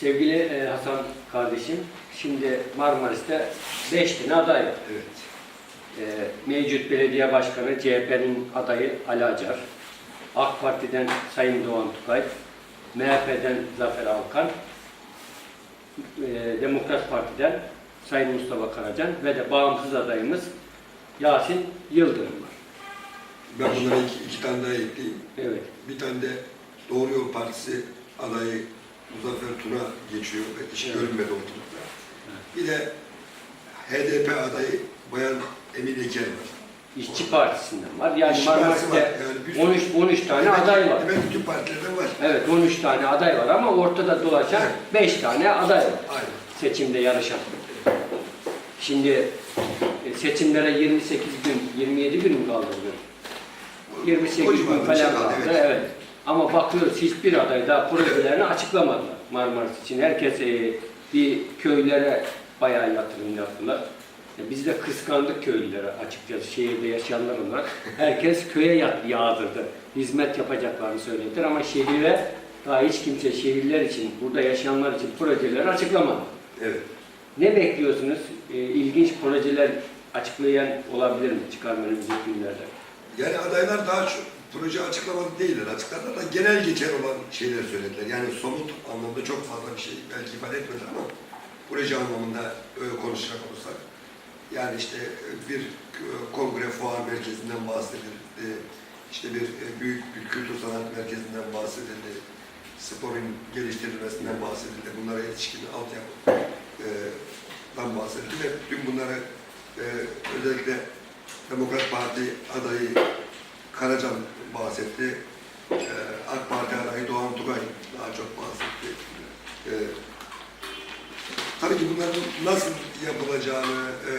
Sevgili e, Hasan kardeşim, şimdi Marmaris'te 5 tane aday var. Evet. E, mevcut belediye başkanı CHP'nin adayı Ali Acar, AK Parti'den Sayın Doğan Tukay, MHP'den Zafer Alkan, e, Demokrat Parti'den Sayın Mustafa Karacan ve de bağımsız adayımız Yasin Yıldırım var. Ben bunlara iki, iki tane daha ekleyeyim. Evet. Bir tane de Doğru Yol Partisi adayı Muzaffer Tuna geçiyor ve hiç Evet. görünmedi ortalıkta. Bir de HDP adayı Bayan Emin Eker var. İşçi Partisi'nden var. Yani İşçi Marmaris'te var. Yani bir 13 13 tane Demek- aday var. Demek bütün partilerde var. Evet 13 tane aday var ama ortada dolaşan 5 tane aday var Aynen. seçimde yarışan. Şimdi e, seçimlere 28 gün, 27 gün mü kaldı bugün? 28 O gün falan şey kaldı. kaldı, Evet. evet. Ama bakıyoruz hiçbir aday daha projelerini açıklamadılar Marmaris için. Herkes e, bir köylere bayağı yatırım yaptılar. E, Biz de kıskandık köylülere açıkçası şehirde yaşayanlar olarak. Herkes köye yağdırdı. Hizmet yapacaklarını söylediler ama şehire daha hiç kimse şehirler için, burada yaşayanlar için projeleri açıklamadı. Evet. Ne bekliyorsunuz? E, ilginç projeler açıklayan olabilir mi önümüzdeki günlerde? Yani adaylar daha çok proje açıklamadı değiller. Açıkladılar da genel geçer olan şeyler söylediler. Yani somut anlamda çok fazla bir şey belki ifade etmediler ama proje anlamında konuşacak olursak yani işte bir e, kongre fuar merkezinden bahsedildi. İşte bir e, büyük bir kültür sanat merkezinden bahsedildi. Sporun geliştirilmesinden bahsedildi. Bunlara yetişkin altyapıdan bahsedildi ve tüm bunları e, özellikle Demokrat Parti adayı Karacan bahsetti. Ee, AK Parti adayı Doğan Tugay daha çok bahsetti. Ee, tabii ki bunların nasıl yapılacağını e,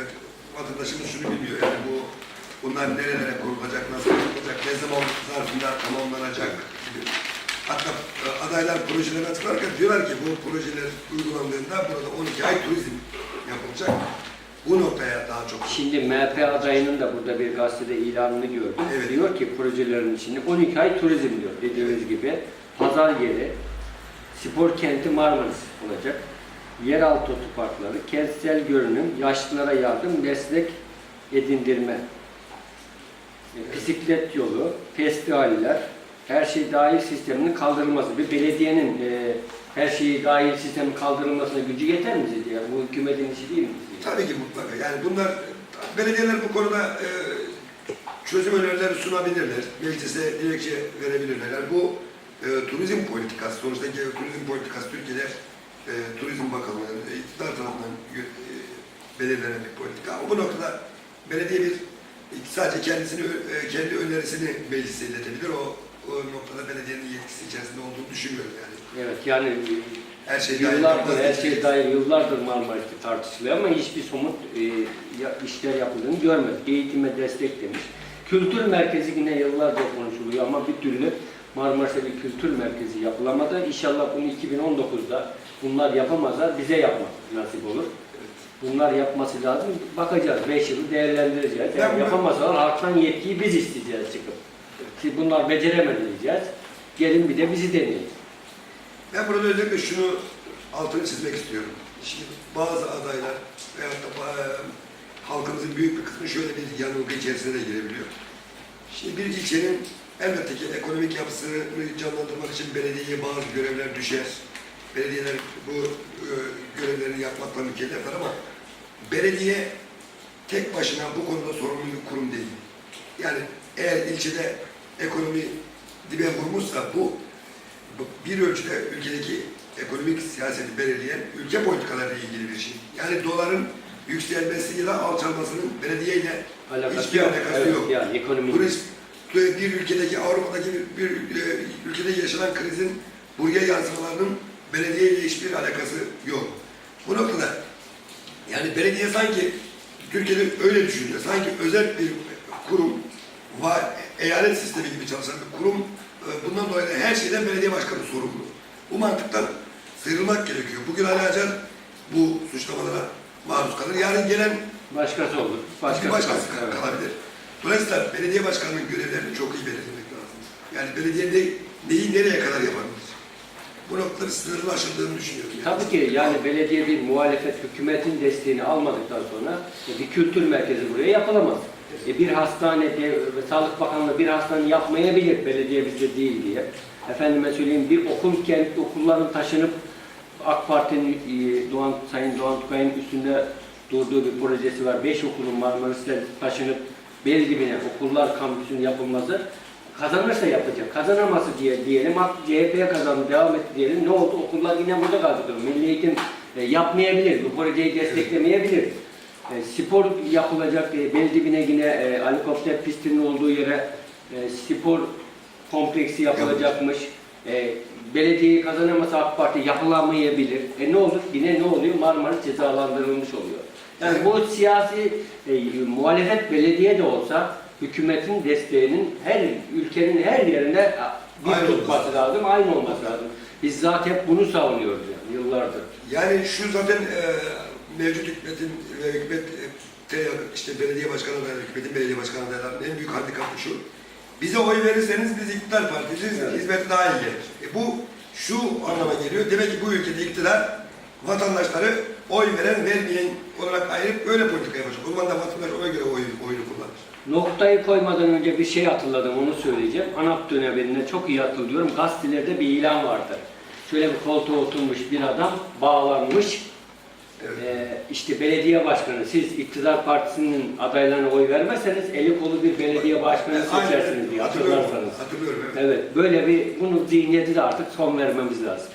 vatandaşımız şunu biliyor. Yani bu bunlar nerelere kurulacak, nasıl yapılacak, ne zaman zarfında tamamlanacak gibi. Hatta e, adaylar projeleri açıklarken diyorlar ki bu projeler uygulandığında burada 12 ay turizm yapılacak. Bu noktaya daha çok Şimdi MHP adayının da burada bir gazetede ilanını gördüm. Evet. Diyor ki projelerin içinde 12 ay turizm diyor dediğimiz gibi. Pazar yeri, spor kenti Marmaris olacak. Yeraltı otoparkları, kentsel görünüm, yaşlılara yardım, meslek edindirme. E, Bisiklet yolu, festivaller, her şey dahil sisteminin kaldırılması. Bir belediyenin e, her şeyi dahil sistemin kaldırılmasına gücü yeter mi sizce? Yani bu hükümetin işi değil mi? Tabii ki mutlaka. Yani bunlar belediyeler bu konuda e, çözüm önerileri sunabilirler. Meclise dilekçe verebilirler. Yani bu e, turizm politikası, sonuçta turizm politikası Türkiye'de e, Turizm Bakanlığı, e, iktidar tarafından e, belirlenen bir politika. Ama bu noktada belediye bir sadece kendisini e, kendi önerisini meclise iletebilir. O, o noktada belediyenin yetkisi içerisinde olduğunu düşünmüyorum yani. Evet yani Her şey Yıllardır, her şey dair yıllardır Marmaris'te tartışılıyor ama hiçbir somut e, ya- işler yapıldığını görmedik. Eğitime destek demiş. Kültür merkezi yine yıllardır konuşuluyor ama bir türlü Marmaris'te bir kültür merkezi yapılamadı. İnşallah bunu 2019'da bunlar yapamazlar, bize yapmak nasip olur. Bunlar yapması lazım. Bakacağız, 5 yılı değerlendireceğiz. Ben Yani bunu- yapamazlar, halktan yetkiyi biz isteyeceğiz çıkıp. Siz bunlar beceremedi diyeceğiz. Gelin bir de bizi deneyin. Ben burada özellikle şunu altını çizmek istiyorum. Şimdi bazı adaylar veyahut da ba- halkımızın büyük bir kısmı şöyle bir yanılgı içerisine de girebiliyor. Şimdi bir ilçenin elbette ki ekonomik yapısını canlandırmak için belediyeye bazı görevler düşer. Belediyeler bu e, görevleri yapmakla mükellefler ama belediye tek başına bu konuda sorumlu bir kurum değil. Yani eğer ilçede ekonomi dibe vurmuşsa bu bu bir ölçüde ülkedeki ekonomik siyaseti belirleyen ülke politikalarıyla ilgili bir şey. Yani doların yükselmesiyle alçalmasının belediyeyle Alakası hiçbir yok. alakası Evet, yok. Yani ekonomi Kriz, bir ülkedeki, Avrupa'daki bir, bir e, ülkede yaşanan krizin buraya yansımalarının belediyeyle hiçbir alakası yok. Bu noktada yani belediye sanki Türkiye'de öyle düşünüyor. Sanki özel bir kurum var, eyalet sistemi gibi çalışan bir kurum. e, Bundan dolayı her şeyden belediye başkanı sorumlu. Bu mantıktan sıyrılmak gerekiyor. Bugün Ali Acar bu suçlamalara maruz kalır. Yarın gelen başkası olur. başkası, Başkası, başkası evet. kalabilir. Dolayısıyla belediye başkanının görevlerini çok iyi belirlemek lazım. Yani belediye ne, neyi nereye kadar yapabilir? bu noktada sınırlaşıldığını düşünüyorum. yani. Tabii ki yani belediye bir muhalefet hükümetin desteğini almadıktan sonra bir kültür merkezi buraya yapılamaz. E, bir hastane, de, Sağlık Bakanlığı bir hastane yapmayabilir belediye bizde değil diye. Efendime söyleyeyim bir okul kent okulların taşınıp AK Parti'nin e, Doğan, Sayın Doğan Tukay'ın üstünde durduğu bir projesi var. Beş okulun Marmaris'ten taşınıp Beldibine okullar kampüsünün yapılması kazanırsa yapacak. Kazanamazsa diye diyelim. CHP'ye kazandı, devam etti diyelim. Ne oldu? Okullar yine burada kaldı. Milli Eğitim e, yapmayabilir. Bu projeyi desteklemeyebilir. E, spor yapılacak. E, Beldibine yine e, helikopter pistinin olduğu yere e, spor kompleksi yapılacakmış. E, belediyeyi kazanamasa AK Parti yapılamayabilir. E ne olur? Yine ne oluyor? Marmaris cezalandırılmış oluyor. Yani bu siyasi e, muhalefet belediye de olsa hükümetin desteğinin her ülkenin her yerine bir Aynı tutması lazım, aynı olması lazım. Biz zaten hep bunu savunuyoruz yani yıllardır. Yani şu zaten e, mevcut hükümetin ve hükümet e, işte belediye başkanı adayları, hükümetin belediye başkanı adaylarının en büyük handikapı şu. Bize oy verirseniz biz iktidar partisiniz, Evet. hizmet daha iyi gelir. E bu şu anlama geliyor. Demek ki bu ülkede iktidar vatandaşları oy veren, vermeyen olarak ayırıp öyle politika yapacak. O zaman da vatandaş ona göre oy, oyunu kullanır. Noktayı koymadan önce bir şey hatırladım, onu söyleyeceğim. ANAP döneminde çok iyi hatırlıyorum. Gazetelerde bir ilan vardı. Şöyle bir koltuğa oturmuş bir adam, bağlanmış. Ee, işte belediye başkanı, siz iktidar partisinin adaylarına oy vermezseniz eli kolu bir belediye başkanı seçersiniz diye hatırlarsanız. hatırlıyorum evet. Evet, böyle bir, bunu zihniyeti de artık son vermemiz lazım.